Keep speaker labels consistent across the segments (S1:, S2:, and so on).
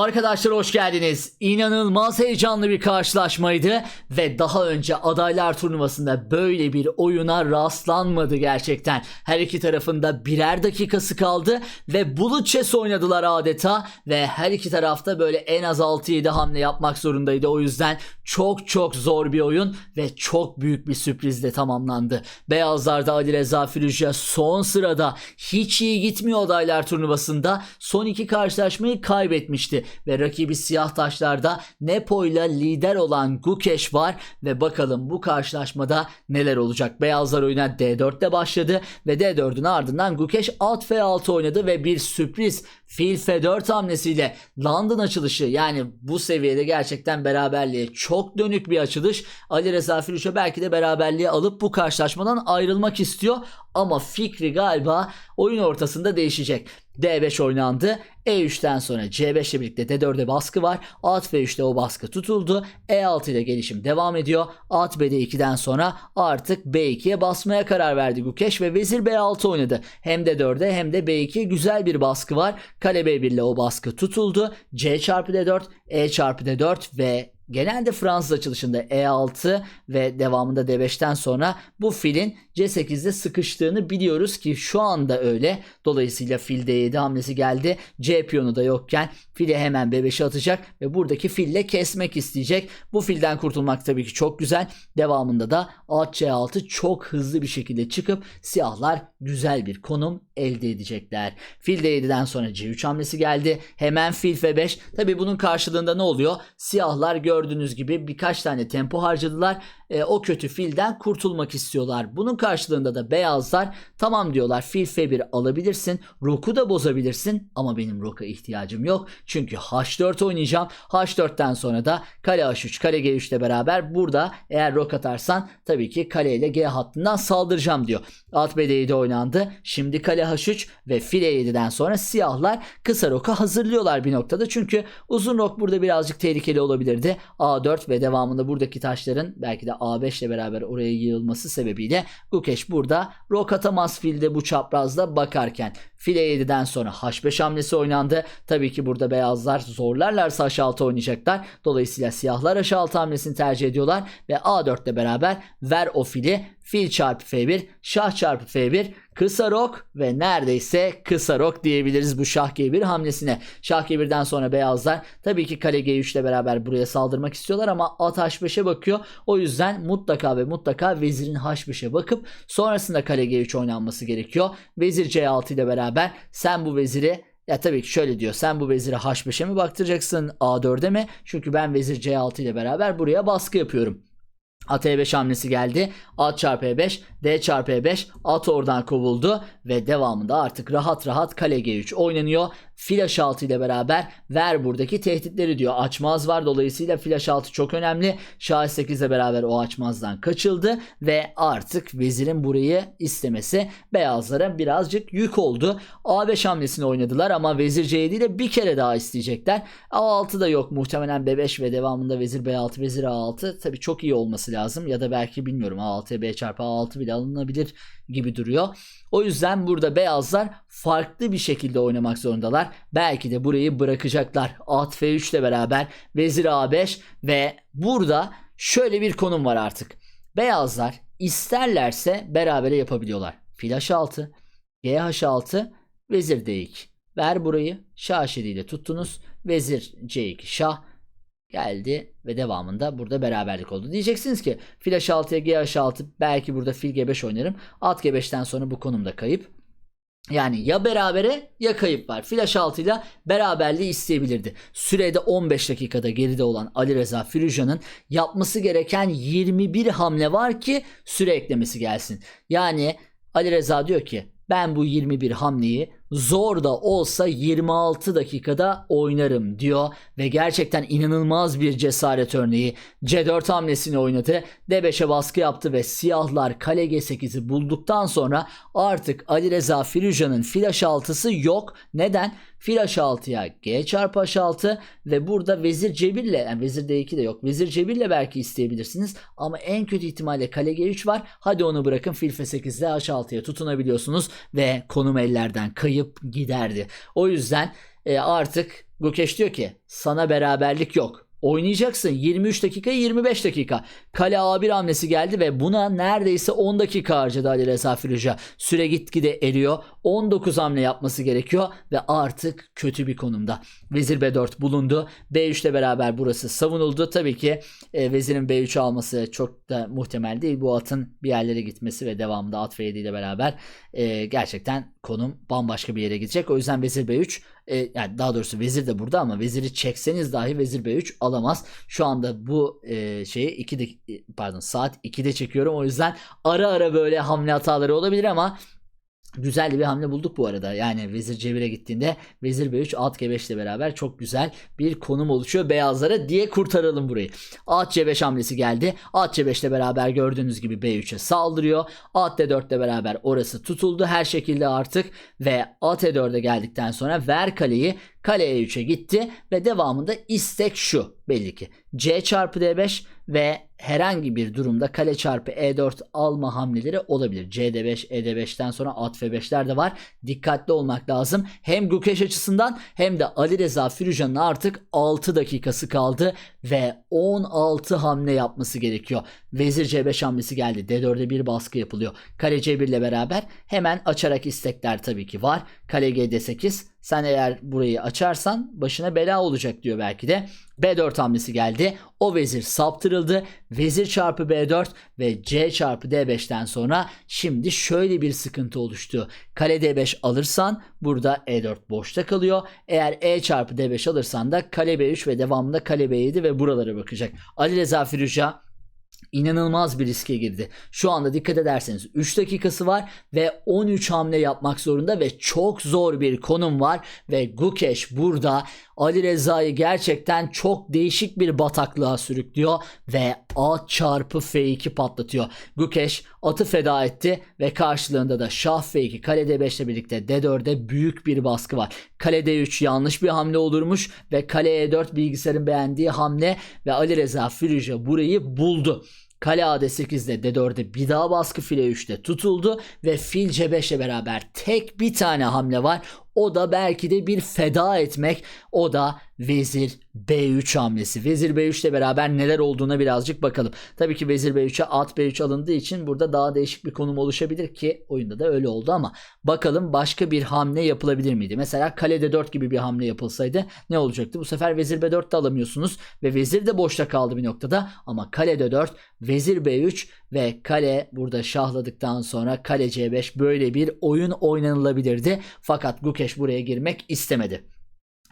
S1: Arkadaşlar hoş geldiniz. İnanılmaz heyecanlı bir karşılaşmaydı ve daha önce adaylar turnuvasında böyle bir oyuna rastlanmadı gerçekten. Her iki tarafında birer dakikası kaldı ve bulut chess oynadılar adeta ve her iki tarafta böyle en az 6-7 hamle yapmak zorundaydı. O yüzden çok çok zor bir oyun ve çok büyük bir sürprizle tamamlandı. Beyazlarda Ali Reza Firuja son sırada hiç iyi gitmiyor adaylar turnuvasında. Son iki karşılaşmayı kaybetmişti ve rakibi siyah taşlarda Nepo ile lider olan Gukesh var ve bakalım bu karşılaşmada neler olacak. Beyazlar oyuna D4'te başladı ve D4'ün ardından Gukesh alt F6 oynadı ve bir sürpriz fil F4 hamlesiyle London açılışı yani bu seviyede gerçekten beraberliğe çok dönük bir açılış. Ali Reza Firuş'a belki de beraberliği alıp bu karşılaşmadan ayrılmak istiyor ama fikri galiba oyun ortasında değişecek. D5 oynandı. E3'ten sonra C5 ile birlikte D4'e baskı var. At F3'te o baskı tutuldu. E6 ile gelişim devam ediyor. At BD2'den sonra artık B2'ye basmaya karar verdi Gukesh ve Vezir B6 oynadı. Hem D4'e hem de B2'ye güzel bir baskı var. Kale B1 ile o baskı tutuldu. C çarpı D4, E çarpı D4 ve Genelde Fransız açılışında E6 ve devamında D5'ten sonra bu filin C8'de sıkıştığını biliyoruz ki şu anda öyle. Dolayısıyla fil D7 hamlesi geldi. C piyonu da yokken file hemen B5'e atacak ve buradaki fille kesmek isteyecek. Bu filden kurtulmak tabii ki çok güzel. Devamında da at C6 çok hızlı bir şekilde çıkıp siyahlar güzel bir konum elde edecekler. Fil D7'den sonra C3 hamlesi geldi. Hemen fil F5. Tabii bunun karşılığında ne oluyor? Siyahlar gördüğünüz gibi birkaç tane tempo harcadılar. E, o kötü filden kurtulmak istiyorlar. Bunun karşılığında da beyazlar tamam diyorlar fil F1 alabilirsin. Rook'u da bozabilirsin ama benim Rook'a ihtiyacım yok. Çünkü H4 oynayacağım. H4'ten sonra da kale H3, kale G3 ile beraber burada eğer Rook atarsan tabii ki kale ile G hattından saldıracağım diyor. At B7 oynandı. Şimdi kale H3 ve fil E7'den sonra siyahlar kısa Rook'a hazırlıyorlar bir noktada. Çünkü uzun Rook burada birazcık tehlikeli olabilirdi. A4 ve devamında buradaki taşların belki de A5 ile beraber oraya yığılması sebebiyle Gukesh burada Rook atamaz filde bu çaprazda bakarken file 7'den sonra H5 hamlesi oynandı. Tabii ki burada beyazlar zorlarlarsa H6 oynayacaklar. Dolayısıyla siyahlar H6 hamlesini tercih ediyorlar ve A4 ile beraber ver o fili fil çarpı F1 şah çarpı F1 kısa rok ve neredeyse kısa rok diyebiliriz bu şah G1 hamlesine. Şah G1'den sonra beyazlar tabii ki kale G3 ile beraber buraya saldırmak istiyorlar ama at H5'e bakıyor. O yüzden mutlaka ve mutlaka vezirin H5'e bakıp sonrasında kale G3 oynanması gerekiyor. Vezir C6 ile beraber sen bu veziri ya tabii ki şöyle diyor. Sen bu veziri H5'e mi baktıracaksın A4'e mi? Çünkü ben vezir C6 ile beraber buraya baskı yapıyorum. At E5 hamlesi geldi. At çarpı E5, D çarpı E5. At oradan kovuldu ve devamında artık rahat rahat kale G3 oynanıyor. Fil H6 ile beraber ver buradaki tehditleri diyor. Açmaz var dolayısıyla fil H6 çok önemli. Şah 8 ile beraber o açmazdan kaçıldı ve artık vezirin burayı istemesi beyazlara birazcık yük oldu. A5 hamlesini oynadılar ama vezir C7 ile bir kere daha isteyecekler. A6 da yok muhtemelen B5 ve devamında vezir B6 vezir A6 tabi çok iyi olması lazım ya da belki bilmiyorum A6'ya B çarpı A6 bile alınabilir gibi duruyor. O yüzden burada beyazlar farklı bir şekilde oynamak zorundalar. Belki de burayı bırakacaklar. At F3 ile beraber vezir A5 ve burada şöyle bir konum var artık. Beyazlar isterlerse berabere yapabiliyorlar. Fil H6, G H6, vezir D2. Ver burayı. Şah H7 ile tuttunuz. Vezir C2 şah geldi ve devamında burada beraberlik oldu. Diyeceksiniz ki fil h6'ya g h6 belki burada fil g5 oynarım. At g5'ten sonra bu konumda kayıp. Yani ya berabere ya kayıp var. Fil h6 ile beraberliği isteyebilirdi. Sürede 15 dakikada geride olan Ali Reza Firuzan'ın yapması gereken 21 hamle var ki süre eklemesi gelsin. Yani Ali Reza diyor ki ben bu 21 hamleyi zor da olsa 26 dakikada oynarım diyor ve gerçekten inanılmaz bir cesaret örneği. C4 hamlesini oynadı. D5'e baskı yaptı ve siyahlar kale G8'i bulduktan sonra artık Ali Reza Firuzan'ın fil H6'sı yok. Neden? Fil H6'ya G çarpı H6 ve burada vezir C1 ile yani vezir D2 de yok. Vezir C1 ile belki isteyebilirsiniz ama en kötü ihtimalle kale G3 var. Hadi onu bırakın fil F8 ile H6'ya tutunabiliyorsunuz ve konum ellerden kayıp giderdi. O yüzden e, artık Gukeş diyor ki sana beraberlik yok. Oynayacaksın 23 dakika 25 dakika. Kale A1 hamlesi geldi ve buna neredeyse 10 dakika harcadı Ali Reza Firuja. Süre gitgide eriyor. 19 hamle yapması gerekiyor ve artık kötü bir konumda. Vezir B4 bulundu. B3 ile beraber burası savunuldu. Tabii ki e, vezirin B3'ü alması çok da muhtemel değil. Bu atın bir yerlere gitmesi ve devamında at F7 ile beraber e, gerçekten konum bambaşka bir yere gidecek. O yüzden vezir B3 e, yani daha doğrusu vezir de burada ama veziri çekseniz dahi vezir B3 alamaz. Şu anda bu e, şeyi 2'de pardon saat 2'de çekiyorum. O yüzden ara ara böyle hamle hataları olabilir ama Güzel bir hamle bulduk bu arada. Yani vezir C1'e gittiğinde vezir B3 at G5 ile beraber çok güzel bir konum oluşuyor beyazlara diye kurtaralım burayı. At C5 hamlesi geldi. At C5 ile beraber gördüğünüz gibi B3'e saldırıyor. At D4 ile beraber orası tutuldu her şekilde artık ve at E4'e geldikten sonra ver kaleyi kale E3'e gitti ve devamında istek şu belli ki C çarpı D5 ve herhangi bir durumda kale çarpı E4 alma hamleleri olabilir. CD5, ED5'ten sonra at F5'ler de var. Dikkatli olmak lazım. Hem Gukeş açısından hem de Ali Reza Firuja'nın artık 6 dakikası kaldı ve 16 hamle yapması gerekiyor. Vezir C5 hamlesi geldi. D4'e bir baskı yapılıyor. Kale C1 ile beraber hemen açarak istekler tabii ki var. Kale G8 sen eğer burayı açarsan başına bela olacak diyor belki de. B4 hamlesi geldi. O vezir saptırıldı. Vezir çarpı B4 ve C çarpı D5'ten sonra şimdi şöyle bir sıkıntı oluştu. Kale D5 alırsan burada E4 boşta kalıyor. Eğer E çarpı D5 alırsan da kale B3 ve devamında kale B7 ve buralara bakacak. Ali Reza Firuja inanılmaz bir riske girdi. Şu anda dikkat ederseniz 3 dakikası var ve 13 hamle yapmak zorunda ve çok zor bir konum var ve Gukeş burada Ali Reza'yı gerçekten çok değişik bir bataklığa sürüklüyor ve at çarpı F2 patlatıyor. Gukeş atı feda etti ve karşılığında da Şah F2 kale D5 ile birlikte D4'e büyük bir baskı var. Kale D3 yanlış bir hamle olurmuş ve kale E4 bilgisayarın beğendiği hamle ve Ali Reza Firuja burayı buldu. Kale AD8'de D4'e bir daha baskı file 3'te tutuldu ve fil C5 ile beraber tek bir tane hamle var. O da belki de bir feda etmek. O da vezir B3 hamlesi. Vezir B3 ile beraber neler olduğuna birazcık bakalım. Tabii ki vezir B3'e at B3 alındığı için burada daha değişik bir konum oluşabilir ki oyunda da öyle oldu ama bakalım başka bir hamle yapılabilir miydi? Mesela kale D4 gibi bir hamle yapılsaydı ne olacaktı? Bu sefer vezir B4 de alamıyorsunuz ve vezir de boşta kaldı bir noktada ama kale D4, vezir B3 ve kale burada şahladıktan sonra kale C5 böyle bir oyun oynanılabilirdi. Fakat Gukeş buraya girmek istemedi.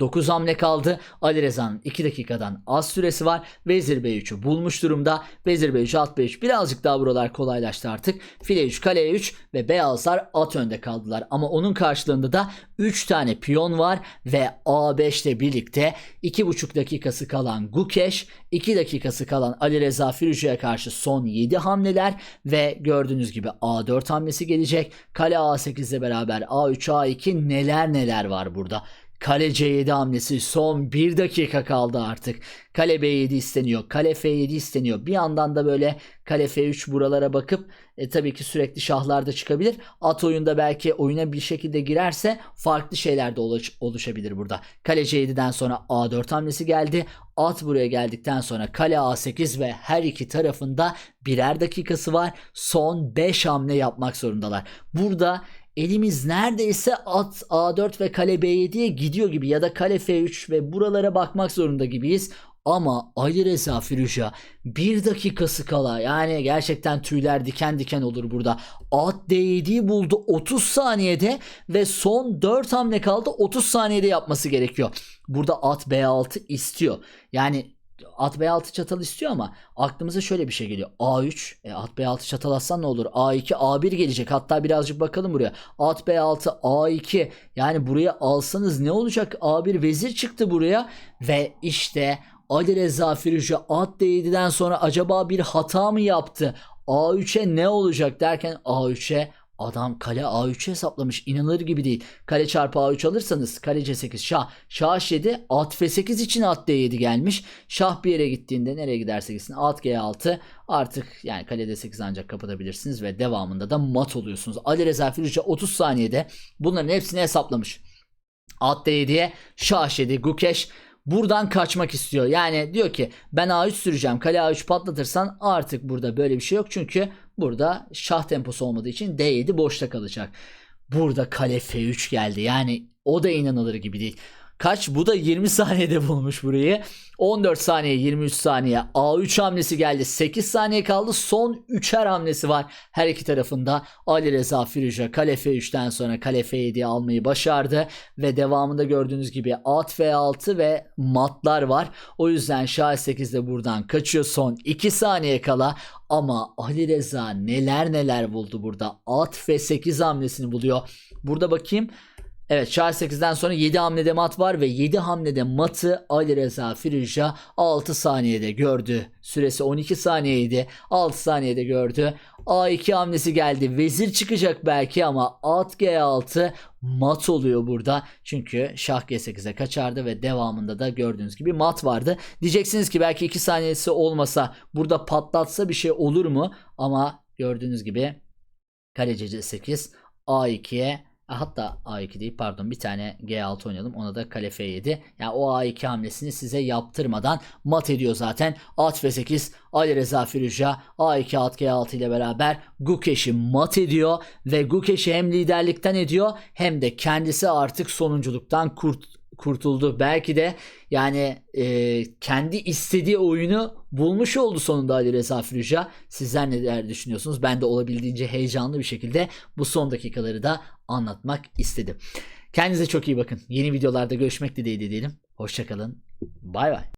S1: 9 hamle kaldı. Ali Reza'nın 2 dakikadan az süresi var. Vezir B3'ü bulmuş durumda. Vezir B3, at B3 birazcık daha buralar kolaylaştı artık. File 3, kale 3 ve beyazlar at önde kaldılar. Ama onun karşılığında da 3 tane piyon var ve A5 ile birlikte 2,5 dakikası kalan Gukeş, 2 dakikası kalan Ali Reza Firuja'ya karşı son 7 hamleler ve gördüğünüz gibi A4 hamlesi gelecek. Kale A8 ile beraber A3, A2 neler neler var burada. Kale C7 hamlesi son 1 dakika kaldı artık. Kale B7 isteniyor. Kale F7 isteniyor. Bir yandan da böyle kale F3 buralara bakıp e, tabii ki sürekli şahlar da çıkabilir. At oyunda belki oyuna bir şekilde girerse farklı şeyler de oluş- oluşabilir burada. Kale C7'den sonra A4 hamlesi geldi. At buraya geldikten sonra kale A8 ve her iki tarafında birer dakikası var. Son 5 hamle yapmak zorundalar. Burada elimiz neredeyse at A4 ve kale B7'ye gidiyor gibi ya da kale F3 ve buralara bakmak zorunda gibiyiz. Ama Ali Reza Firuja bir dakikası kala yani gerçekten tüyler diken diken olur burada. At D7'yi buldu 30 saniyede ve son 4 hamle kaldı 30 saniyede yapması gerekiyor. Burada at B6 istiyor. Yani at B6 çatal istiyor ama aklımıza şöyle bir şey geliyor. A3, e, at B6 çatal atsan ne olur? A2, A1 gelecek. Hatta birazcık bakalım buraya. At B6, A2. Yani buraya alsanız ne olacak? A1 vezir çıktı buraya ve işte Ali Reza Firuja at D7'den sonra acaba bir hata mı yaptı? A3'e ne olacak derken A3'e Adam kale A3'e hesaplamış. İnanılır gibi değil. Kale çarpı A3 alırsanız kale C8 şah. Şah H7 at F8 için at D7 gelmiş. Şah bir yere gittiğinde nereye giderse gitsin at G6 artık yani kale D8 ancak kapatabilirsiniz ve devamında da mat oluyorsunuz. Ali Reza Firuca 30 saniyede bunların hepsini hesaplamış. At D7'ye şah 7 Gukeş buradan kaçmak istiyor. Yani diyor ki ben A3 süreceğim. Kale A3 patlatırsan artık burada böyle bir şey yok. Çünkü burada şah temposu olmadığı için D7 boşta kalacak. Burada kale F3 geldi. Yani o da inanılır gibi değil. Kaç? Bu da 20 saniyede bulmuş burayı. 14 saniye 23 saniye A3 hamlesi geldi. 8 saniye kaldı. Son 3'er hamlesi var. Her iki tarafında Ali Reza Firuja kale F3'ten sonra kale F7'yi almayı başardı. Ve devamında gördüğünüz gibi at F6 ve matlar var. O yüzden Şah 8'de buradan kaçıyor son 2 saniye kala. Ama Ali Reza neler neler buldu burada. At F8 hamlesini buluyor. Burada bakayım. Evet Şah 8'den sonra 7 hamlede mat var ve 7 hamlede matı Ali Reza Firuja 6 saniyede gördü. Süresi 12 saniyeydi. 6 saniyede gördü. A2 hamlesi geldi. Vezir çıkacak belki ama at G6 mat oluyor burada. Çünkü şah G8'e kaçardı ve devamında da gördüğünüz gibi mat vardı. Diyeceksiniz ki belki 2 saniyesi olmasa burada patlatsa bir şey olur mu? Ama gördüğünüz gibi kaleci C8 A2'ye Hatta A2 değil pardon bir tane G6 oynayalım ona da kale F7. Yani o A2 hamlesini size yaptırmadan mat ediyor zaten. At F8 Ali Reza Firuja A2 at G6 ile beraber Gukeş'i mat ediyor ve Gukeş'i hem liderlikten ediyor hem de kendisi artık sonunculuktan kurt kurtuldu. Belki de yani e, kendi istediği oyunu bulmuş oldu sonunda Ali Reza Firuja. Sizler neler düşünüyorsunuz? Ben de olabildiğince heyecanlı bir şekilde bu son dakikaları da anlatmak istedim. Kendinize çok iyi bakın. Yeni videolarda görüşmek dileğiyle diyelim. Hoşçakalın. Bay bay.